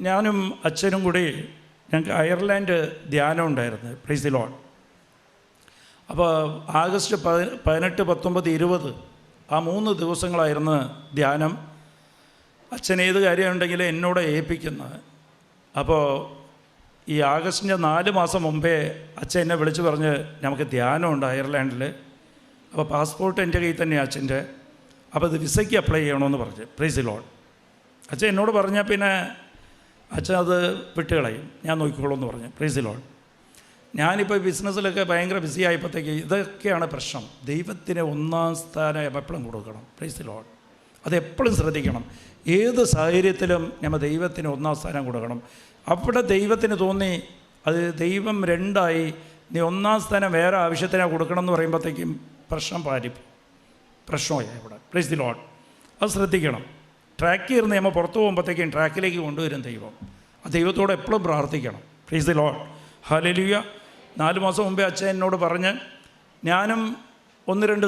ഞാനും അച്ഛനും കൂടി ഞങ്ങൾക്ക് അയർലാൻഡ് ധ്യാനം ഉണ്ടായിരുന്നു ദി ലോൺ അപ്പോൾ ആഗസ്റ്റ് പതി പതിനെട്ട് പത്തൊമ്പത് ഇരുപത് ആ മൂന്ന് ദിവസങ്ങളായിരുന്നു ധ്യാനം. അച്ഛൻ ഏത് കാര്യമുണ്ടെങ്കിലും എന്നോട് ഏൽപ്പിക്കുന്നത് അപ്പോൾ ഈ ആഗസ്റ്റിന്റെ നാല് മാസം മുമ്പേ അച്ഛൻ എന്നെ വിളിച്ച് പറഞ്ഞ് നമുക്ക് ധ്യാനമുണ്ട് അയർലാൻഡിൽ അപ്പോൾ പാസ്പോർട്ട് എന്റെ കയ്യിൽ തന്നെയാണ് അച്ഛന്റെ. അപ്പോൾ ഇത് വിസയ്ക്ക് അപ്ലൈ ചെയ്യണമെന്ന് പറഞ്ഞു പ്രൈസ് ലോൺ അച്ഛൻ എന്നോട് പറഞ്ഞാൽ പിന്നെ അച്ഛൻ അത് വിട്ടുകളയും. ഞാൻ നോക്കിക്കോളൂ എന്ന് പറഞ്ഞു പ്രൈസ് ലോൺ ഞാനിപ്പോൾ ബിസിനസ്സിലൊക്കെ ഭയങ്കര ബിസി ആയപ്പോഴത്തേക്ക് ഇതൊക്കെയാണ് പ്രശ്നം. ദൈവത്തിന് ഒന്നാം സ്ഥാനം എപ്പോഴും കൊടുക്കണം. പ്രൈസ് ലോൺ അത് എപ്പോഴും ശ്രദ്ധിക്കണം. ഏത് സാഹചര്യത്തിലും നമ്മൾ ദൈവത്തിന് ഒന്നാം സ്ഥാനം കൊടുക്കണം. അവിടെ ദൈവത്തിന് തോന്നി അത് ദൈവം രണ്ടായി. നീ ഒന്നാം സ്ഥാനം വേറെ ആവശ്യത്തിനാണ് കൊടുക്കണം എന്ന് പറയുമ്പോഴത്തേക്കും പ്രശ്നം പാലിപ്പ് പ്രശ്നമായി ഇവിടെ പ്ലീസ് ദി ലോഡ് അത് ശ്രദ്ധിക്കണം. ട്രാക്ക് ഇരുന്ന് നമ്മൾ പുറത്ത് പോകുമ്പോഴത്തേക്കും ട്രാക്കിലേക്ക് കൊണ്ടുവരും ദൈവം. ആ ദൈവത്തോട് എപ്പോഴും പ്രാർത്ഥിക്കണം. പ്ലീസ് ദി ലോഡ് ഹലലിയ നാല് മാസം മുമ്പേ അച്ഛൻ എന്നോട് പറഞ്ഞ് ഞാനും ഒന്ന് രണ്ട്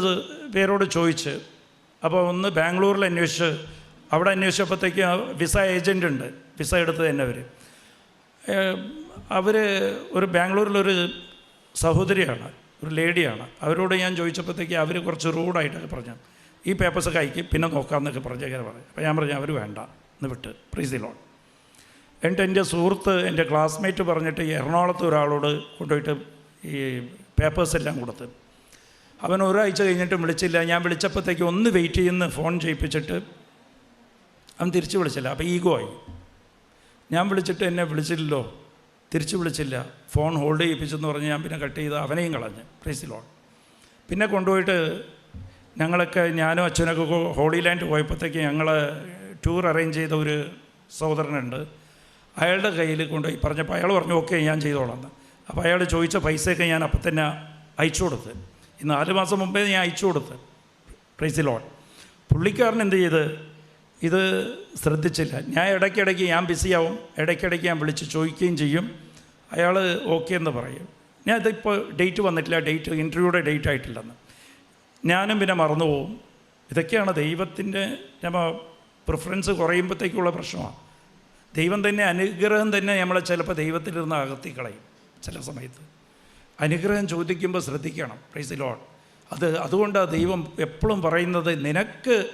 പേരോട് ചോദിച്ച് അപ്പോൾ ഒന്ന് ബാംഗ്ലൂരിൽ അന്വേഷിച്ച് അവിടെ അന്വേഷിച്ചപ്പോഴത്തേക്ക് വിസ ഏജന്റ് ഉണ്ട് വിസ എടുത്തത് തന്നെ അവർ അവർ ഒരു ബാംഗ്ലൂരിലൊരു സഹോദരിയാണ് ഒരു ലേഡിയാണ്. അവരോട് ഞാൻ ചോദിച്ചപ്പോഴത്തേക്ക് അവർ കുറച്ച് റൂഡായിട്ടൊക്കെ പറഞ്ഞു. ഈ പേപ്പേഴ്സൊക്കെ അയക്കും പിന്നെ നോക്കാമെന്നൊക്കെ പറഞ്ഞ് ഇങ്ങനെ പറഞ്ഞു. അപ്പോൾ ഞാൻ പറഞ്ഞു അവർ വേണ്ട എന്ന് വിട്ട് പ്രീസ് ദി ലോൺ എന്നിട്ട് എന്റെ സുഹൃത്ത് എന്റെ ക്ലാസ്മേറ്റ് പറഞ്ഞിട്ട് എറണാകുളത്ത് ഒരാളോട് കൊണ്ടുപോയിട്ട് ഈ പേപ്പേഴ്സ് എല്ലാം കൊടുത്ത്. അവൻ ഒരാഴ്ച കഴിഞ്ഞിട്ടും വിളിച്ചില്ല. ഞാൻ വിളിച്ചപ്പോഴത്തേക്ക് ഒന്ന് വെയിറ്റ് ചെയ്യുന്ന ഫോൺ ചെയ്യിപ്പിച്ചിട്ട് അവൻ തിരിച്ച് വിളിച്ചില്ല. അപ്പോൾ ഈഗോ ആയി. ഞാൻ വിളിച്ചിട്ട് എന്നെ വിളിച്ചില്ലല്ലോ. തിരിച്ച് വിളിച്ചില്ല. ഫോൺ ഹോൾഡ് ചെയ്യിപ്പിച്ചെന്ന് പറഞ്ഞ് ഞാൻ പിന്നെ കട്ട് ചെയ്ത് അവനെയും കളഞ്ഞ്. പ്രൈസ് ലോൺ പിന്നെ കൊണ്ടുപോയിട്ട് ഞങ്ങളൊക്കെ ഞാനും അച്ഛനൊക്കെ ഹോളി ലാൻഡ് പോയപ്പോഴത്തേക്ക് ഞങ്ങൾ ടൂർ അറേഞ്ച് ചെയ്ത ഒരു സഹോദരനുണ്ട്. അയാളുടെ കയ്യിൽ കൊണ്ടുപോയി. പറഞ്ഞപ്പോൾ അയാൾ പറഞ്ഞു ഓക്കെ ഞാൻ ചെയ്തോളാം അപ്പോൾ അയാൾ ചോദിച്ച പൈസയൊക്കെ ഞാൻ അപ്പം തന്നെ അയച്ചു കൊടുത്ത്. ഈ നാല് മാസം മുമ്പേ ഞാൻ അയച്ചു കൊടുത്ത്. പ്രൈസ് ലോൺ പുള്ളിക്കാരൻ എന്ത് ചെയ്ത്? ഇത് ശ്രദ്ധിച്ചില്ല. ഞാൻ ഇടയ്ക്കിടയ്ക്ക് ഞാൻ ബിസിയാവും ഇടയ്ക്കിടയ്ക്ക് ഞാൻ വിളിച്ച് ചോദിക്കുകയും ചെയ്യും. അയാൾ ഓക്കെ എന്ന് പറയും. ഞാൻ ഇതിപ്പോൾ ഡേറ്റ് വന്നിട്ടില്ല. ഡേറ്റ് ഇന്റർവ്യൂയുടെ ഡേറ്റ് ആയിട്ടില്ലെന്ന്. ഞാനും പിന്നെ മറന്നു പോകും ഇതൊക്കെയാണ് ദൈവത്തിന്റെ നമ്മൾ പ്രിഫറൻസ് കുറയുമ്പോഴത്തേക്കുള്ള പ്രശ്നമാണ്. ദൈവം തന്നെ അനുഗ്രഹം തന്നെ നമ്മളെ ചിലപ്പോൾ ദൈവത്തിലിരുന്ന് അകത്തി കളയും ചില സമയത്ത്. അനുഗ്രഹം ചോദിക്കുമ്പോൾ ശ്രദ്ധിക്കണം. പ്രൈസ് ലോൺ അത് അതുകൊണ്ടാണ് ദൈവം എപ്പോഴും പറയുന്നത് നിനക്ക്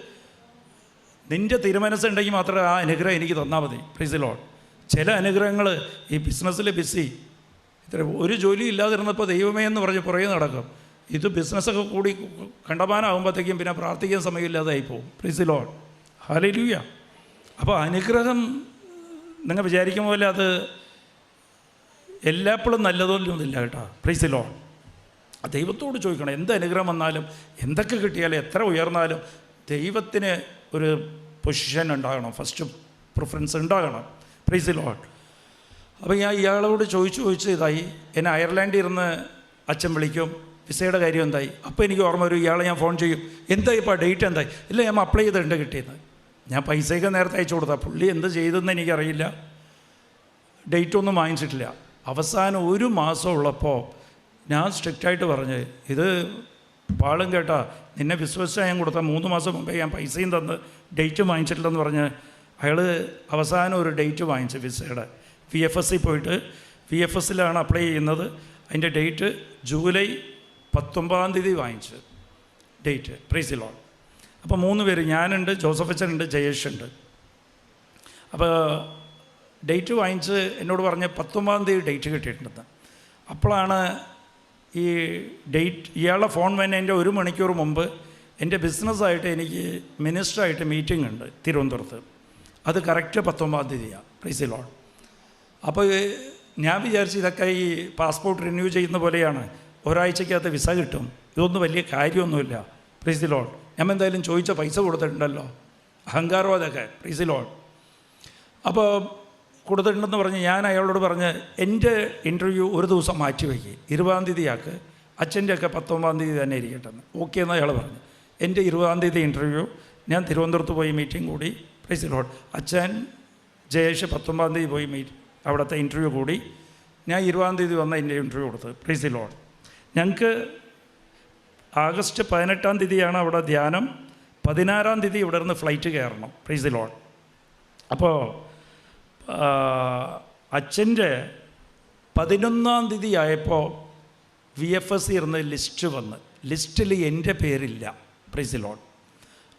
നിന്റെ തിരുമനസ്സുണ്ടെങ്കിൽ മാത്രമേ ആ അനുഗ്രഹം എനിക്ക് തന്നാൽ മതി. പ്രൈസ് ലോൺ ചില അനുഗ്രഹങ്ങൾ ഈ ബിസിനസ്സിൽ ബിസി ഇത്ര ഒരു ജോലി ഇല്ലാതിരുന്നപ്പോൾ ദൈവമേ എന്ന് പറഞ്ഞ് പുറകെ നടക്കും. ഇത് ബിസിനസ്സൊക്കെ കൂടി കണ്ടമാനാകുമ്പോഴത്തേക്കും പിന്നെ പ്രാർത്ഥിക്കാൻ സമയമില്ലാതായി പോകും പ്രീസ് ലോൺ ഹാലലൂയ അപ്പോൾ അനുഗ്രഹം നിങ്ങൾ വിചാരിക്കും പോലെ അത് എല്ലാപ്പോഴും നല്ലതൊന്നുമില്ല കേട്ടോ. പ്രീസ് ലോൺ ദൈവത്തോട് ചോദിക്കണം എന്ത് അനുഗ്രഹം വന്നാലും എന്തൊക്കെ കിട്ടിയാലും എത്ര ഉയർന്നാലും ദൈവത്തിന് ഒരു പൊസിഷൻ ഉണ്ടാകണം. ഫസ്റ്റ് പ്രിഫറൻസ് ഉണ്ടാകണം. പ്രീസ് ലോൺ അപ്പോൾ ഞാൻ ഇയാളോട് ചോദിച്ചു ചോദിച്ചു ഇതായി. എന്നെ അയർലാൻഡിൽ ഇരുന്ന് അച്ഛൻ വിളിക്കും. വിസയുടെ കാര്യം എന്തായി? അപ്പോൾ എനിക്ക് ഓർമ്മ വരും ഇയാളെ ഞാൻ ഫോൺ ചെയ്യും. എന്തായി ഇപ്പോൾ ഡേറ്റ് എന്തായി? ഇല്ല ഞാൻ അപ്ലൈ ചെയ്തിട്ടുണ്ട് കിട്ടിയെന്ന് ഞാൻ പൈസയൊക്കെ നേരത്തെ അയച്ചു കൊടുത്താൽ പുള്ളി എന്ത് ചെയ്തെന്ന് എനിക്കറിയില്ല. ഡേറ്റ് ഒന്നും വാങ്ങിച്ചിട്ടില്ല. അവസാനം ഒരു മാസം ഉള്ളപ്പോൾ ഞാൻ സ്ട്രിക്റ്റായിട്ട് പറഞ്ഞ് ഇത് പാളും കേട്ടാ. നിന്നെ വിശ്വസിച്ചാൽ ഞാൻ കൊടുത്ത മൂന്ന് മാസം മുമ്പേ ഞാൻ പൈസയും തന്ന് ഡേറ്റ് വാങ്ങിച്ചിട്ടില്ലെന്ന് പറഞ്ഞ് അയാൾ അവസാനം ഒരു ഡേറ്റ് വാങ്ങിച്ചു വിസയുടെ. വി എഫ് എസ് സി പോയിട്ട് വി എഫ് എസ്സിലാണ് അപ്ലൈ ചെയ്യുന്നത്. അതിന്റെ ഡേറ്റ് ജൂലൈ പത്തൊമ്പതാം തീയതി വാങ്ങിച്ചു. ഡേറ്റ് പ്രീസി ലോൺ അപ്പോൾ മൂന്ന് പേര് ഞാനുണ്ട് ജോസഫ് അച്ഛനുണ്ട് ജയേഷ് ഉണ്ട് അപ്പോൾ ഡേറ്റ് വാങ്ങിച്ച് എന്നോട് പറഞ്ഞ പത്തൊമ്പതാം തീയതി ഡേറ്റ് കിട്ടിയിട്ടുണ്ടെന്ന് അപ്പോഴാണ് ഈ ഡേറ്റ് ഇയാളുടെ ഫോൺ വന്നതിന്റെ ഒരു മണിക്കൂർ മുമ്പ് എന്റെ ബിസിനസ്സായിട്ട് എനിക്ക് മിനിസ്റ്ററായിട്ട് മീറ്റിംഗ് ഉണ്ട് തിരുവനന്തപുരത്ത്. അത് കറക്റ്റ് പത്തൊമ്പതാം തീയതിയാണ് പ്രീസി ലോൺ അപ്പോൾ ഞാൻ വിചാരിച്ചു ഇതൊക്കെ ഈ പാസ്പോർട്ട് റിന്യൂ ചെയ്യുന്ന പോലെയാണ്. ഒരാഴ്ചക്കകത്ത് വിസ കിട്ടും. ഇതൊന്നും വലിയ കാര്യമൊന്നുമില്ല. പ്രീസി ലോൺ ഞാൻ എന്തായാലും ചോദിച്ച പൈസ കൊടുത്തിട്ടുണ്ടല്ലോ. അഹങ്കാരം അതൊക്കെ. പ്രീസി ലോൺ അപ്പോൾ കൊടുത്തിട്ടുണ്ടെന്ന് പറഞ്ഞ് ഞാൻ അയാളോട് പറഞ്ഞ് എന്റെ ഇന്റർവ്യൂ ഒരു ദിവസം മാറ്റി വയ്ക്കുക ഇരുപതാം തീയതിയാക്ക്. അച്ഛന്റെ ഒക്കെ പത്തൊമ്പതാം തീയതി തന്നെ ഇരിക്കട്ടെ ഓക്കെ എന്ന് അയാൾ പറഞ്ഞു. എന്റെ ഇരുപതാം തീയതി ഇന്റർവ്യൂ ഞാൻ തിരുവനന്തപുരത്ത് പോയി മീറ്റിംഗ് കൂടി. പ്രൈസ് ലോഡ് അച്ഛൻ ജയേഷ് പത്തൊമ്പതാം തീയതി പോയി മീറ്റ് അവിടുത്തെ ഇന്റർവ്യൂ കൂടി. ഞാൻ ഇരുപതാം തീയതി വന്ന എന്റെ ഇന്റർവ്യൂ കൊടുത്തത് പ്രൈസ് ലോഡ് ഞങ്ങൾക്ക് ആഗസ്റ്റ് പതിനെട്ടാം തീയതിയാണ് അവിടെ ധ്യാനം. പതിനാറാം തീയതി ഇവിടെ നിന്ന് ഫ്ലൈറ്റ് കയറണം. പ്രൈസ് ലോഡ് അപ്പോൾ അച്ഛന്റെ പതിനൊന്നാം തീയതി ആയപ്പോൾ വി എഫ് എസ് ഇരുന്ന് ലിസ്റ്റ് വന്ന്. ലിസ്റ്റിൽ എന്റെ പേരില്ല. പ്ലീസ് ദി ലോഡ്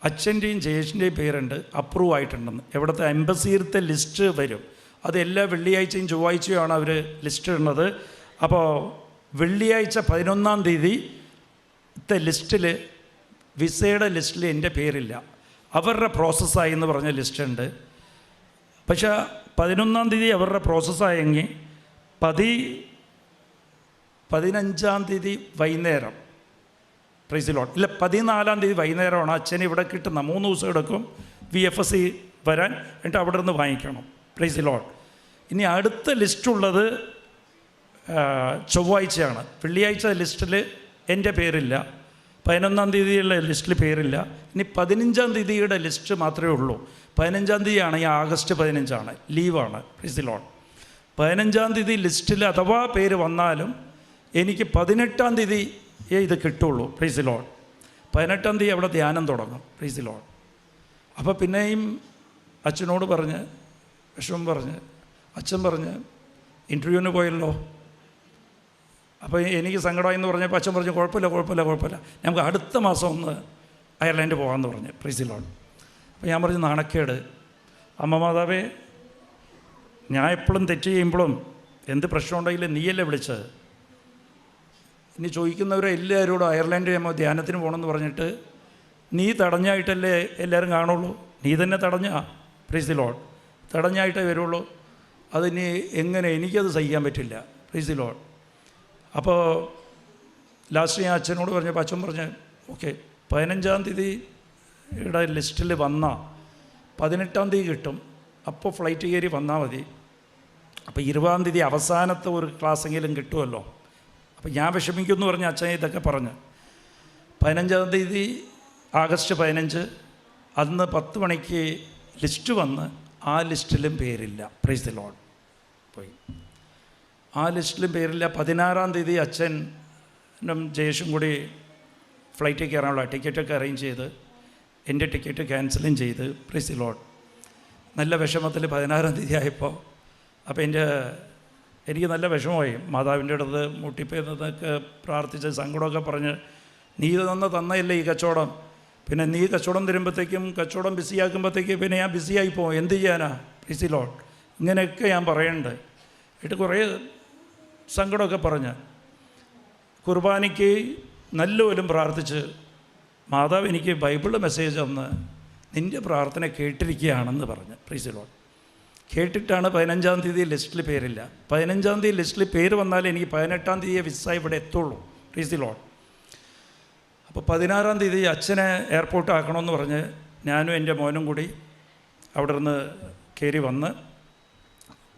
അച്ഛന്റെയും ജയേഷിന്റെയും പേരുണ്ട്. അപ്രൂവ് ആയിട്ടുണ്ടെന്ന്. എവിടുത്തെ എംബസിയിലത്തെ ലിസ്റ്റ് വരും. അത് എല്ലാ വെള്ളിയാഴ്ചയും ചൊവ്വാഴ്ചയുമാണ് അവർ ലിസ്റ്റ് ഇടുന്നത്. അപ്പോൾ വെള്ളിയാഴ്ച പതിനൊന്നാം തീയതി ത്തെ ലിസ്റ്റിൽ വിസയുടെ ലിസ്റ്റിൽ എന്റെ പേരില്ല. അവരുടെ പ്രോസസ്സായി എന്ന് പറഞ്ഞ ലിസ്റ്റ് ഉണ്ട് പക്ഷേ പതിനൊന്നാം തീയതി അവരുടെ പ്രോസസ്സായെങ്കിൽ പതി പതിനഞ്ചാം തീയതി വൈകുന്നേരം പ്രൈസിലോട്ട് ഇല്ല പതിനാലാം തീയതി വൈകുന്നേരമാണ് അച്ഛൻ ഇവിടെ കിട്ടുന്ന. മൂന്ന് ദിവസം എടുക്കും വി എഫ് എസ് സി വരാൻ. എന്നിട്ട് അവിടെ നിന്ന് വാങ്ങിക്കണം പ്രൈസിലോട്ട് ഇനി അടുത്ത ലിസ്റ്റുള്ളത് ചൊവ്വാഴ്ചയാണ്. വെള്ളിയാഴ്ച ലിസ്റ്റിൽ എന്റെ പേരില്ല. പതിനൊന്നാം തീയതിയുള്ള ലിസ്റ്റിൽ പേരില്ല. ഇനി പതിനഞ്ചാം തീയതിയുടെ ലിസ്റ്റ് മാത്രമേ ഉള്ളൂ. പതിനഞ്ചാം തീയതിയാണ് ഈ ആഗസ്റ്റ് പതിനഞ്ചാണ്. ലീവാണ് ലോൺ പതിനഞ്ചാം തീയതി ലിസ്റ്റിൽ അഥവാ പേര് വന്നാലും എനിക്ക് പതിനെട്ടാം തീയതി ഇത് കിട്ടുള്ളൂ ലോൺ പതിനെട്ടാം തീയതി അവിടെ ധ്യാനം തുടങ്ങും ലോൺ അപ്പോൾ പിന്നെയും അച്ഛനോട് പറഞ്ഞ് വിഷമം പറഞ്ഞ് അച്ഛൻ പറഞ്ഞ് ഇന്റർവ്യൂവിന് പോയല്ലോ? അപ്പോൾ എനിക്ക് സങ്കടമായി എന്ന് പറഞ്ഞപ്പോൾ അച്ഛൻ പറഞ്ഞു കുഴപ്പമില്ല കുഴപ്പമില്ല കുഴപ്പമില്ല. നമുക്ക് അടുത്ത മാസം ഒന്ന് അയർലൻഡ് പോകാമെന്ന് പറഞ്ഞു പ്രീസിലോൺ അപ്പോൾ ഞാൻ പറഞ്ഞു നാണക്കേട്. അമ്മ മാതാവേ ഞാൻ എപ്പോഴും തെറ്റ് ചെയ്യുമ്പോഴും എന്ത് പ്രശ്നമുണ്ടെങ്കിലും നീയല്ലേ വിളിച്ചത്? ഇനി ചോദിക്കുന്നവരെ എല്ലാവരോടും അയർലൻഡ് നമ്മൾ ധ്യാനത്തിന് പോകണമെന്ന് പറഞ്ഞിട്ട് നീ തടഞ്ഞായിട്ടല്ലേ എല്ലാവരും കാണുള്ളൂ? നീ തന്നെ തടഞ്ഞ പ്രീസ് ലോഡ് തടഞ്ഞായിട്ടേ വരുള്ളൂ. അതിനി എങ്ങനെ എനിക്കത് സഹിക്കാൻ പറ്റില്ല പ്രീസ് ലോഡ് അപ്പോൾ ലാസ്റ്റ് ഞാൻ അച്ഛനോട് പറഞ്ഞപ്പോൾ അച്ഛൻ പറഞ്ഞ് ഓക്കെ പതിനഞ്ചാം തീയതിയുടെ ലിസ്റ്റിൽ വന്നാൽ പതിനെട്ടാം തീയതി കിട്ടും അപ്പോൾ ഫ്ലൈറ്റ് കയറി വന്നാൽ മതി. അപ്പോൾ ഇരുപതാം തീയതി അവസാനത്തെ ഒരു ക്ലാസ്സെങ്കിലും കിട്ടുമല്ലോ അപ്പോൾ ഞാൻ വിഷമിക്കുമെന്ന് പറഞ്ഞ് അച്ഛൻ ഇതൊക്കെ പറഞ്ഞ്. പതിനഞ്ചാം തീയതി ആഗസ്റ്റ് പതിനഞ്ച് അന്ന് പത്ത് മണിക്ക് ലിസ്റ്റ് വന്ന് ആ ലിസ്റ്റിലും പേരില്ല. പ്രൈസ് ദി ലോഡ് പോയി. ആ ലിസ്റ്റിലും പേരില്ല. പതിനാറാം തീയതി അച്ഛനും ജയേഷും കൂടി ഫ്ലൈറ്റിൽ കയറാനുള്ള ടിക്കറ്റൊക്കെ അറേഞ്ച് ചെയ്ത് എന്റെ ടിക്കറ്റ് ക്യാൻസലും ചെയ്ത് പ്രീസ് ലോഡ് നല്ല വിഷമത്തിൽ പതിനാറാം തീയതി ആയപ്പോൾ അപ്പോൾ എന്റെ എനിക്ക് നല്ല വിഷമമായി. മാതാവിന്റെ അടുത്ത് മുട്ടിപ്പോയെന്നതൊക്കെ പ്രാർത്ഥിച്ച് സങ്കടമൊക്കെ പറഞ്ഞ് നീ തന്ന തന്നയല്ലേ ഈ കച്ചവടം? പിന്നെ നീ കച്ചവടം തരുമ്പോഴത്തേക്കും കച്ചവടം ബിസിയാക്കുമ്പോഴത്തേക്കും പിന്നെ ഞാൻ ബിസിയായി പോകും എന്ത് ചെയ്യാനാ? ബിസി ലോട്ട് ഇങ്ങനെയൊക്കെ ഞാൻ പറയുന്നുണ്ട് എന്നിട്ട് കുറേ സങ്കടമൊക്കെ പറഞ്ഞ് കുർബാനയ്ക്ക് നല്ലപോലും പ്രാർത്ഥിച്ച് മാതാവ് എനിക്ക് ബൈബിളിൽ മെസ്സേജ് തന്ന് നിന്റെ പ്രാർത്ഥന കേട്ടിരിക്കുകയാണെന്ന് പറഞ്ഞ്. പ്രീസിലോൺ കേട്ടിട്ടാണ് പതിനഞ്ചാം തീയതി ലിസ്റ്റിൽ പേരില്ല. പതിനഞ്ചാം തീയതി ലിസ്റ്റിൽ പേര് വന്നാലേ എനിക്ക് പതിനെട്ടാം തീയതി വിസ ഇവിടെ എത്തുള്ളൂ. പ്രീസിലോൺ അപ്പോൾ പതിനാറാം തീയതി അച്ഛനെ എയർപോർട്ട് ആക്കണമെന്ന് പറഞ്ഞ് ഞാനും എന്റെ മോനും കൂടി അവിടെ നിന്ന് കയറി വന്ന്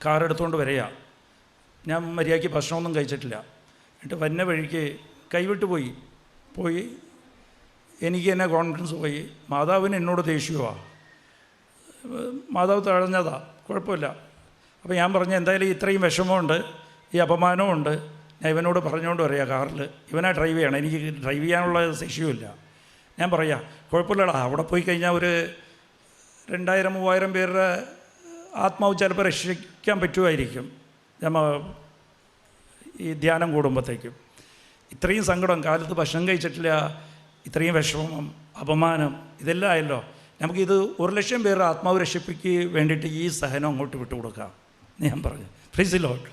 കാറെടുത്തുകൊണ്ട് വരിക. ഞാൻ മര്യാദയ്ക്ക് ഭക്ഷണമൊന്നും കഴിച്ചിട്ടില്ല. എന്നിട്ട് വന്ന വഴിക്ക് കൈവിട്ട് പോയി. പോയി എനിക്ക് തന്നെ കോൺഫിഡൻസ് പോയി. മാതാവിന് എന്നോട് ദേഷ്യമാണ് മാതാവ് തഴഞ്ഞതാ. കുഴപ്പമില്ല. അപ്പോൾ ഞാൻ പറഞ്ഞു എന്തായാലും ഇത്രയും വിഷമമുണ്ട് ഈ അപമാനമുണ്ട് ഞാൻ ഇവനോട് പറഞ്ഞുകൊണ്ട് പറയാം കാറിൽ ഇവനാ ഡ്രൈവ് ചെയ്യണം. എനിക്ക് ഡ്രൈവ് ചെയ്യാനുള്ള ശേഷിയുമില്ല. ഞാൻ പറയാം കുഴപ്പമില്ലടാ. അവിടെ പോയി കഴിഞ്ഞാൽ ഒരു രണ്ടായിരം മൂവായിരം പേരുടെ ആത്മാവ് ചിലപ്പോൾ രക്ഷിക്കാൻ പറ്റുമായിരിക്കും. നമ്മ ഈ ധ്യാനം കൂടുമ്പോഴത്തേക്കും ഇത്രയും സങ്കടം കാലത്ത് ഭക്ഷണം കഴിച്ചിട്ടില്ല ഇത്രയും വിഷമം അപമാനം ഇതെല്ലാം ആയല്ലോ. നമുക്കിത് ഒരു ലക്ഷം പേരുടെ ആത്മാവ് രക്ഷിപ്പിക്ക് വേണ്ടിയിട്ട് ഈ സഹനം അങ്ങോട്ട് വിട്ടുകൊടുക്കാം ഞാൻ പറഞ്ഞു. ഫ്രീസ് ലോട്ട്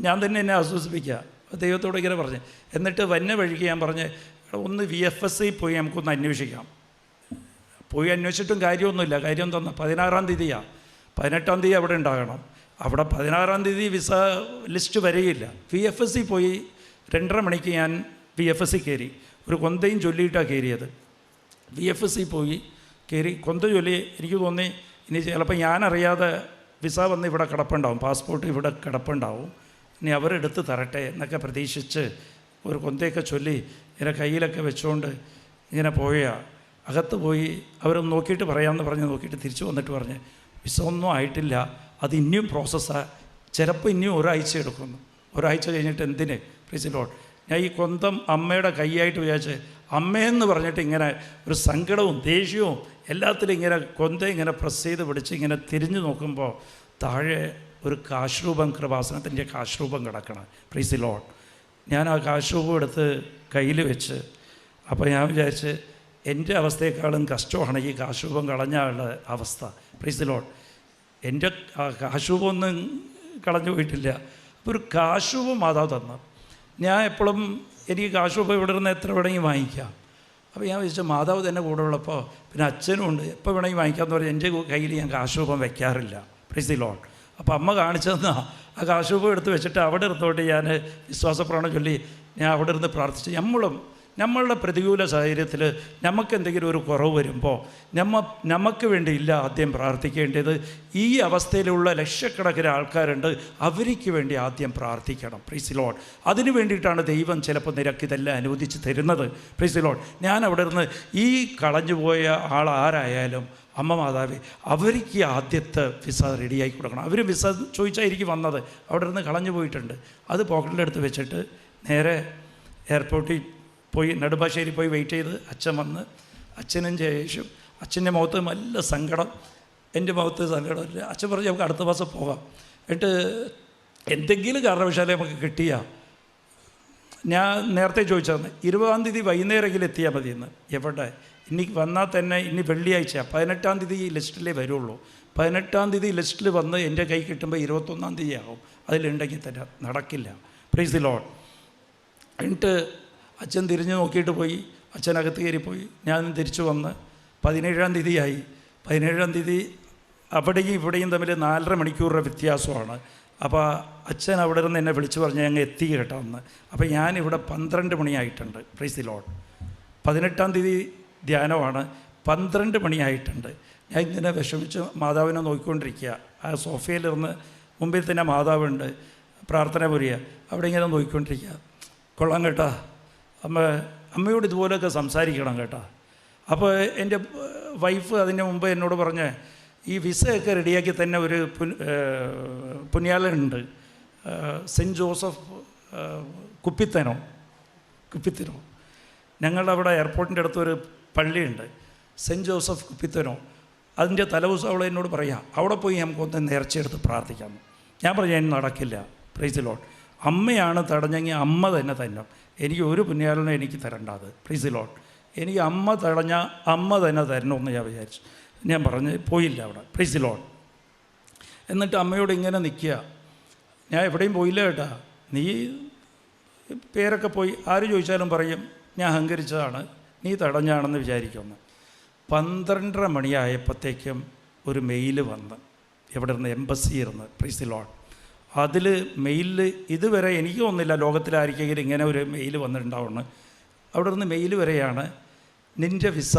ഞാൻ തന്നെ എന്നെ ആശ്വസിപ്പിക്കുക. ദൈവത്തോട് ഇങ്ങനെ പറഞ്ഞു. എന്നിട്ട് വന്ന വഴിക്ക് ഞാൻ പറഞ്ഞ് ഒന്ന് വി എഫ് എസ് ഐ പോയി നമുക്കൊന്ന് അന്വേഷിക്കാം. പോയി അന്വേഷിച്ചിട്ടും കാര്യമൊന്നുമില്ല. കാര്യം തന്നെ പതിനാറാം തീയതിയാണ് പതിനെട്ടാം തീയതി അവിടെ ഉണ്ടാകണം. അവിടെ പതിനാറാം തീയതി വിസ ലിസ്റ്റ് വരികയില്ല വി എഫ് എസ് സി പോയി രണ്ടര മണിക്ക് ഞാൻ വി എഫ് എസ് സി കയറി. ഒരു കൊന്തയും ചൊല്ലിയിട്ടാണ് കയറിയത്. വി എഫ് എസ് സി പോയി കയറി. കൊന്ത ചൊല്ലി എനിക്ക് തോന്നി ഇനി ചിലപ്പോൾ ഞാനറിയാതെ വിസ വന്ന് ഇവിടെ കിടപ്പുണ്ടാവും. പാസ്പോർട്ട് ഇവിടെ കിടപ്പുണ്ടാവും. ഇനി അവരെടുത്ത് തരട്ടെ എന്നൊക്കെ പ്രതീക്ഷിച്ച് ഒരു കൊന്തയൊക്കെ ചൊല്ലി ഇങ്ങനെ കയ്യിലൊക്കെ വെച്ചുകൊണ്ട് ഇങ്ങനെ പോയാ അകത്ത് പോയി അവരൊന്ന് നോക്കിയിട്ട് പറയാമെന്ന് പറഞ്ഞ് നോക്കിയിട്ട് തിരിച്ചു വന്നിട്ട് പറഞ്ഞ് വിസ ഒന്നും ആയിട്ടില്ല. അത് ഇനിയും പ്രോസസ്സാണ് ചിലപ്പോൾ ഇനിയും ഒരാഴ്ച എടുക്കുന്നു. ഒരാഴ്ച കഴിഞ്ഞിട്ട് എന്തിന്? പ്രീസിലോട്ട് ഞാൻ ഈ കൊന്തം അമ്മയുടെ കൈയായിട്ട് വിചാരിച്ച് അമ്മയെന്ന് പറഞ്ഞിട്ട് ഇങ്ങനെ ഒരു സങ്കടവും ദേഷ്യവും എല്ലാത്തിലും ഇങ്ങനെ കൊന്ത ഇങ്ങനെ പ്രസ് ചെയ്ത് പിടിച്ച് ഇങ്ങനെ തിരിഞ്ഞു നോക്കുമ്പോൾ താഴെ ഒരു കാശ്രൂപം കൃപാസനത്തിന്റെ കാശ്രൂപം കിടക്കണം. പ്രീസി ലോൺ ഞാൻ ആ കാശ്രൂപം എടുത്ത് കയ്യിൽ വെച്ച് അപ്പോൾ ഞാൻ വിചാരിച്ച് എന്റെ അവസ്ഥയെക്കാളും കഷ്ടമാണ് ഈ കാശ്രൂപം കളഞ്ഞ ആളുടെ അവസ്ഥ പ്രീസി ലോൺ എന്റെ കാശുവൊന്നും കളഞ്ഞു പോയിട്ടില്ല. അപ്പോൾ ഒരു കാശുവ മാതാവ് തന്ന. ഞാൻ എപ്പോഴും എനിക്ക് കാശുവ ഇവിടെ നിന്ന് എത്ര വേണമെങ്കിൽ വാങ്ങിക്കാം. അപ്പോൾ ഞാൻ വിചാരിച്ചു മാതാവ് തന്നെ കൂടെ ഉള്ളപ്പോൾ പിന്നെ അച്ഛനും ഉണ്ട്. എപ്പോൾ വേണമെങ്കിൽ വാങ്ങിക്കാമെന്ന് പറഞ്ഞാൽ എന്റെ കയ്യിൽ ഞാൻ കാശുപം വെക്കാറില്ല ദി ലോൺ അപ്പോൾ അമ്മ കാണിച്ചു തന്നാ ആ കാശുപം എടുത്ത് വെച്ചിട്ട് അവിടെ ഇരുന്നോട്ട് ഞാൻ വിശ്വാസപ്രാണം ചൊല്ലി ഞാൻ അവിടെ ഇരുന്ന് പ്രാർത്ഥിച്ചു. നമ്മളും നമ്മളുടെ പ്രതികൂല സാഹചര്യത്തിൽ നമുക്ക് എന്തെങ്കിലും ഒരു കുറവ് വരുമ്പോൾ നമ്മ നമുക്ക് വേണ്ടിയില്ല ആദ്യം പ്രാർത്ഥിക്കേണ്ടത്. ഈ അവസ്ഥയിലുള്ള ലക്ഷക്കണക്കിന് ആൾക്കാരുണ്ട്. അവർക്ക് വേണ്ടി ആദ്യം പ്രാർത്ഥിക്കണം. പ്രീസിലോൺ അതിനു വേണ്ടിയിട്ടാണ് ദൈവം ചിലപ്പോൾ നിരക്ക് ഇതെല്ലാം അനുവദിച്ച് തരുന്നത്. പ്രീസിലോൺ ഞാൻ അവിടെ നിന്ന് ഈ കളഞ്ഞുപോയ ആൾ ആരായാലും അമ്മ മാതാവേ അവർക്ക് ആദ്യത്തെ വിസ റെഡിയാക്കി കൊടുക്കണം. അവർ വിസ ചോദിച്ചായിരിക്കും വന്നത്. അവിടെ നിന്ന് കളഞ്ഞു പോയിട്ടുണ്ട്. അത് പോക്കറ്റിലെടുത്ത് വെച്ചിട്ട് നേരെ എയർപോർട്ടിൽ പോയി നെടുമ്പാശ്ശേരി പോയി വെയിറ്റ് ചെയ്ത് അച്ഛൻ വന്ന്. അച്ഛനും ശേഷം അച്ഛന്റെ മുഖത്ത് നല്ല സങ്കടം. എന്റെ മുഖത്ത് സങ്കടമില്ല അച്ഛൻ പറഞ്ഞു നമുക്ക് അടുത്ത മാസം പോകാം. എന്നിട്ട് എന്തെങ്കിലും കാരണവശാലേ നമുക്ക് കിട്ടിയ. ഞാൻ നേരത്തെ ചോദിച്ചതെന്ന് ഇരുപതാം തീയതി വൈകുന്നേരമെങ്കിലും എത്തിയാൽ മതിയെന്ന് എവിടെ? ഇനി വന്നാൽ തന്നെ ഇനി വെള്ളിയാഴ്ച പതിനെട്ടാം തീയതി ഈ ലിസ്റ്റിലേ വരുള്ളൂ. പതിനെട്ടാം തീയതി ലിസ്റ്റിൽ വന്ന് എന്റെ കൈ കിട്ടുമ്പോൾ ഇരുപത്തൊന്നാം തീയതി ആകും അതിലുണ്ടെങ്കിൽ തന്നെ നടക്കില്ല. പ്ലീസ് ദി ലോഡ് എന്നിട്ട് അച്ഛൻ തിരിഞ്ഞു നോക്കിയിട്ട് പോയി. അച്ഛനകത്ത് കയറിപ്പോയി. ഞാൻ തിരിച്ചു വന്ന് പതിനേഴാം തീയതിയായി. പതിനേഴാം തീയതി അവിടെയും ഇവിടെയും തമ്മിൽ നാലര മണിക്കൂറിന്റെ വ്യത്യാസമാണ്. അപ്പോൾ അച്ഛൻ അവിടെ നിന്ന് എന്നെ വിളിച്ചു പറഞ്ഞ് ഞങ്ങൾ എത്തി കേട്ടോ അന്ന്. അപ്പോൾ ഞാനിവിടെ പന്ത്രണ്ട് മണിയായിട്ടുണ്ട്. പ്രൈസ് ദി ലോഡ് പതിനെട്ടാം തീയതി ധ്യാനമാണ്. പന്ത്രണ്ട് മണിയായിട്ടുണ്ട്. ഞാൻ ഇങ്ങനെ വിഷമിച്ച് മാതാവിനെ നോക്കിക്കൊണ്ടിരിക്കുക. ആ സോഫയിലിരുന്ന് മുമ്പിൽ തന്നെ മാതാവുണ്ട്. പ്രാർത്ഥന പുരിയ അവിടെ ഇങ്ങനെ നോക്കിക്കൊണ്ടിരിക്കുക. കൊള്ളാം കേട്ടാ. അമ്മ അമ്മയോട് ഇതുപോലെയൊക്കെ സംസാരിക്കണം കേട്ടോ. അപ്പോൾ എന്റെ വൈഫ് അതിന്റെ മുമ്പ് എന്നോട് പറഞ്ഞ് ഈ വിസയൊക്കെ റെഡിയാക്കി തന്നെ ഒരു പുൻ പുണ്യാളനുണ്ട്. Saint Joseph കുപ്പിത്തനോ കുപ്പിത്തനോ. ഞങ്ങളുടെ അവിടെ എയർപോർട്ടിന്റെ അടുത്തൊരു പള്ളിയുണ്ട് സെന്റ് ജോസഫ് കുപ്പിത്തനോ. അതിന്റെ തലേദിവസം അവൾ എന്നോട് പറയാം അവിടെ പോയി നമുക്കൊന്ന് നേർച്ചയെടുത്ത് പ്രാർത്ഥിക്കാം. ഞാൻ പറഞ്ഞു ഞാൻ നടക്കില്ല. പ്രൈസ് ലോൺ അമ്മയാണ് തടഞ്ഞെങ്കിൽ അമ്മ തന്നെ തന്നെ എനിക്ക് ഒരു പുണ്യാലനും എനിക്ക് തരണ്ടാത്. പ്ലീസ് ലോട്ട് എനിക്ക് അമ്മ തടഞ്ഞ അമ്മ തന്നെ തരണമെന്ന് ഞാൻ വിചാരിച്ചു. ഞാൻ പറഞ്ഞ് പോയില്ല അവിടെ. പ്ലീസ് ലോട്ട് എന്നിട്ട് അമ്മയോട് ഇങ്ങനെ നിൽക്കുക. ഞാൻ എവിടെയും പോയില്ല കേട്ടാ. നീ പേരൊക്കെ പോയി ആര് ചോദിച്ചാലും പറയും ഞാൻ അഹങ്കരിച്ചതാണ്. നീ തടഞ്ഞാണെന്ന് വിചാരിക്കുമെന്ന്. പന്ത്രണ്ടര മണിയായപ്പോഴത്തേക്കും ഒരു മെയിൽ വന്ന്. എവിടെ നിന്ന് എംബസിയിൽ ഇരുന്ന് പ്രീസിലോട്ട് അതിൽ മെയിലിൽ ഇതുവരെ എനിക്ക് തോന്നുന്നില്ല ലോകത്തിലായിരിക്കും ഇങ്ങനെ ഒരു മെയിൽ വന്നിട്ടുണ്ടാവുന്നു അവിടെ നിന്ന് മെയിൽ വരെയാണ് നിന്റെ വിസ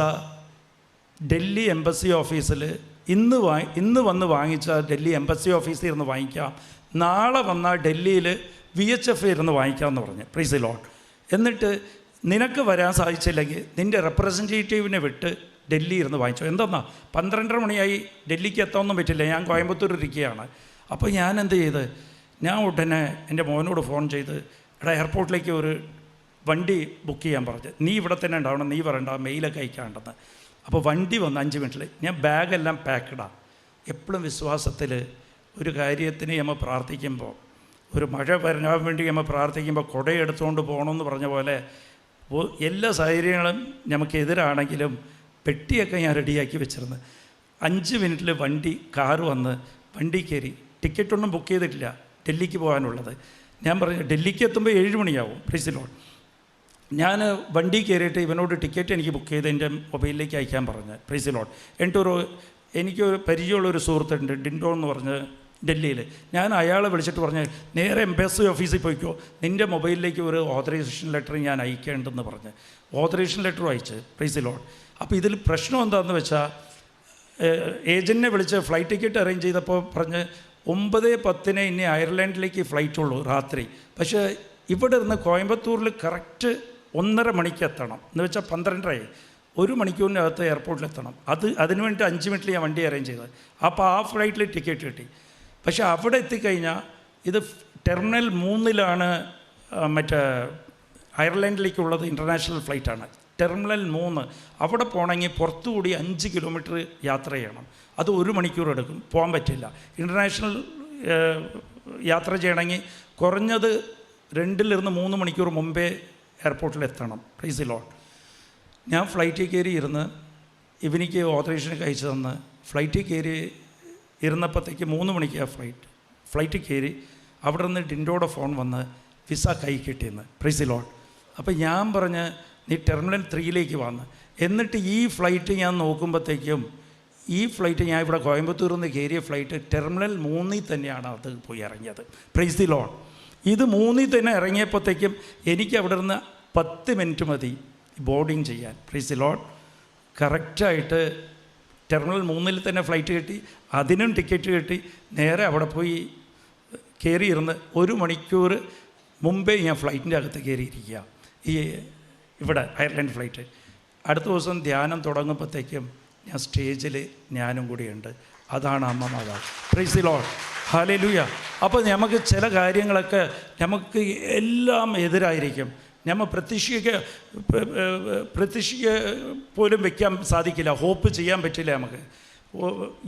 ഡൽഹി എംബസി ഓഫീസിൽ ഇന്ന് വാ ഇന്ന് വന്ന് വാങ്ങിച്ച ഡൽഹി എംബസി ഓഫീസിൽ ഇരുന്ന് വാങ്ങിക്കാം. നാളെ വന്നാൽ ഡൽഹിയിൽ വി എച്ച് എഫ് ഇരുന്ന് വാങ്ങിക്കാമെന്ന് പറഞ്ഞു പ്രീസ് ലോൺ എന്നിട്ട് നിനക്ക് വരാൻ സാധിച്ചില്ലെങ്കിൽ നിന്റെ റെപ്രസെന്റേറ്റീവിനെ വിട്ട് ഡൽഹി ഇരുന്ന് വാങ്ങിച്ചു. എന്തെന്നാ? പന്ത്രണ്ടര മണിയായി ഡൽഹിക്ക് എത്താനൊന്നും പറ്റില്ല. ഞാൻ കോയമ്പത്തൂർ ഇരിക്കുകയാണ്. അപ്പോൾ ഞാൻ എന്ത് ചെയ്ത് ഞാൻ ഉടനെ എന്റെ മോനോട് ഫോൺ ചെയ്ത് എടാ എയർപോർട്ടിലേക്ക് ഒരു വണ്ടി ബുക്ക് ചെയ്യാൻ പറഞ്ഞു. നീ ഇവിടെ തന്നെ ഉണ്ടാവണം നീ പറയണ്ട മെയിലൊക്കെ അയക്കാണ്ടെന്ന്. അപ്പോൾ വണ്ടി വന്ന് അഞ്ച് മിനിറ്റിൽ ഞാൻ ബാഗെല്ലാം പാക്കഡാണ് എപ്പോഴും വിശ്വാസത്തിൽ ഒരു കാര്യത്തിന് നമ്മൾ പ്രാർത്ഥിക്കുമ്പോൾ ഒരു മഴ വരാൻ വേണ്ടി നമ്മൾ പ്രാർത്ഥിക്കുമ്പോൾ കുടയെടുത്തുകൊണ്ട് പോകണമെന്ന് പറഞ്ഞ പോലെ എല്ലാ സാഹചര്യങ്ങളും നമുക്കെതിരാണെങ്കിലും പെട്ടിയൊക്കെ ഞാൻ റെഡിയാക്കി വെച്ചിരുന്നു. അഞ്ച് മിനിറ്റിൽ വണ്ടി കാറ് വന്ന് വണ്ടി കയറി ടിക്കറ്റൊന്നും ബുക്ക് ചെയ്തിട്ടില്ല. ഡൽഹിക്ക് പോകാനുള്ളത്. ഞാൻ പറഞ്ഞു ഡൽഹിക്ക് എത്തുമ്പോൾ ഏഴ് മണിയാവും പ്രീസിലോൺ ഞാൻ വണ്ടി കയറിയിട്ട് ഇവനോട് ടിക്കറ്റ് എനിക്ക് ബുക്ക് ചെയ്ത് എന്റെ മൊബൈലിലേക്ക് അയക്കാൻ പറഞ്ഞു പ്രൈസിലോൺ എന്നിട്ടൊരു എനിക്കൊരു പരിചയമുള്ളൊരു സുഹൃത്തുണ്ട് ഡിൻഡോ എന്ന് പറഞ്ഞ് ഡൽഹിയിൽ ഞാൻ അയാളെ വിളിച്ചിട്ട് പറഞ്ഞ് നേരെ എംബസി ഓഫീസിൽ പോയിക്കോ. നിന്റെ മൊബൈലിലേക്ക് ഒരു ഓതറൈസേഷൻ ലെറ്റർ ഞാൻ അയക്കേണ്ടെന്ന് പറഞ്ഞ്. ഓതറൈസേഷൻ ലെറ്റർ അയച്ച് പ്രീസിലോൺ അപ്പോൾ ഇതിൽ പ്രശ്നം എന്താണെന്ന് വെച്ചാൽ ഏജന്റിനെ വിളിച്ച് ഫ്ലൈറ്റ് ടിക്കറ്റ് അറേഞ്ച് ചെയ്തപ്പോൾ പറഞ്ഞ് ഒമ്പത് പത്തിന് ഇനി അയർലൻഡിലേക്ക് ഫ്ലൈറ്റ് ഉള്ളൂ രാത്രി. പക്ഷേ ഇവിടെ നിന്ന് കോയമ്പത്തൂരിൽ കറക്റ്റ് ഒന്നര മണിക്ക് എത്തണം. എന്ന് വെച്ചാൽ പന്ത്രണ്ടരയായി. ഒരു മണിക്കൂറിനകത്ത് എയർപോർട്ടിൽ എത്തണം. അത് അതിന് വേണ്ടി അഞ്ച് മിനിറ്റിൽ ഞാൻ വണ്ടി അറേഞ്ച് ചെയ്തത്. അപ്പോൾ ആ ഫ്ലൈറ്റിൽ ടിക്കറ്റ് കിട്ടി. പക്ഷേ അവിടെ എത്തിക്കഴിഞ്ഞാൽ ഇത് ടെർമിനൽ മൂന്നിലാണ് മറ്റേ അയർലൻഡിലേക്കുള്ളത് ഇന്റർനാഷണൽ ഫ്ലൈറ്റാണ് ടെർമിനൽ മൂന്ന്. അവിടെ പോകണമെങ്കിൽ പുറത്തുകൂടി അഞ്ച് കിലോമീറ്റർ യാത്ര ചെയ്യണം. അത് ഒരു മണിക്കൂർ എടുക്കും. പോകാൻ പറ്റില്ല. ഇന്റർനാഷണൽ യാത്ര ചെയ്യണമെങ്കിൽ കുറഞ്ഞത് രണ്ടിലിരുന്ന് മൂന്ന് മണിക്കൂർ മുമ്പേ എയർപോർട്ടിൽ എത്തണം. പ്ലീസ് ലോൺ ഞാൻ ഫ്ലൈറ്റിൽ കയറി ഇരുന്ന് ഇവനിക്ക് ഓത്തറേഷൻ അയച്ചു തന്ന് ഫ്ലൈറ്റിൽ കയറി ഇരുന്നപ്പോഴത്തേക്ക് മൂന്ന് മണിക്കാണ് ഫ്ലൈറ്റ്. ഫ്ലൈറ്റിൽ കയറി അവിടെ നിന്ന് ഡിൻഡോടെ ഫോൺ വന്ന് വിസ കൈ കിട്ടിയെന്ന്. പ്ലീസ് ലോൺ അപ്പോൾ ഞാൻ പറഞ്ഞ് നീ ടെർമിനൽ ത്രീയിലേക്ക് വന്ന്. എന്നിട്ട് ഈ ഫ്ലൈറ്റ് ഞാൻ നോക്കുമ്പോഴത്തേക്കും ഈ ഫ്ലൈറ്റ് ഞാൻ ഇവിടെ കോയമ്പത്തൂരിൽ നിന്ന് കയറിയ ഫ്ലൈറ്റ് ടെർമിനൽ മൂന്നിൽ തന്നെയാണ് അത് പോയി ഇറങ്ങിയത്. പ്രൈസ് ദി ലോൺ ഇത് മൂന്നിൽ തന്നെ ഇറങ്ങിയപ്പോഴത്തേക്കും എനിക്ക് അവിടെ നിന്ന് പത്ത് മിനിറ്റ് മതി ബോർഡിങ് ചെയ്യാൻ. പ്രൈസ് ദി ലോൺ കറക്റ്റായിട്ട് ടെർമിനൽ മൂന്നിൽ തന്നെ ഫ്ലൈറ്റ് കിട്ടി. അതിനും ടിക്കറ്റ് കിട്ടി. നേരെ അവിടെ പോയി കയറിയിരുന്ന് ഒരു മണിക്കൂർ മുമ്പേ ഞാൻ ഫ്ലൈറ്റിന്റെ അകത്ത് കയറിയിരിക്കുക. ഈ ഇവിടെ അയർലൻഡ് ഫ്ലൈറ്റ് അടുത്ത ദിവസം ധ്യാനം തുടങ്ങുമ്പോഴത്തേക്കും ഞാൻ സ്റ്റേജിൽ ഞാനും കൂടിയുണ്ട്. അതാണ് അമ്മ മാതാവ്. പ്രൈസ് ലോഡ് ഹാലലുയ അപ്പോൾ നമുക്ക് ചില കാര്യങ്ങളൊക്കെ നമുക്ക് എല്ലാം എതിരായിരിക്കും. നമ്മൾ പ്രതീക്ഷിക്ക പ്രതീക്ഷിക്ക പോലും വയ്ക്കാൻ സാധിക്കില്ല. ഹോപ്പ് ചെയ്യാൻ പറ്റില്ല നമുക്ക്.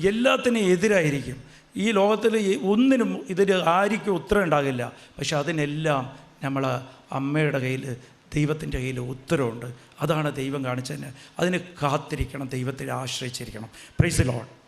എല്ലാത്തിനും എതിരായിരിക്കും. ഈ ലോകത്തിൽ ഒന്നിനും ഇതിന് ആർക്കും ഉത്തരം ഉണ്ടാകില്ല. പക്ഷെ അതിനെല്ലാം നമ്മൾ അമ്മയുടെ കയ്യിൽ ദൈവത്തിന്റെ കയ്യിൽ ഉത്തരവുണ്ട്. അതാണ് ദൈവം കാണിച്ചതിന്. അതിന് കാത്തിരിക്കണം ദൈവത്തിൽ ആശ്രയിച്ചിരിക്കണം. Price loan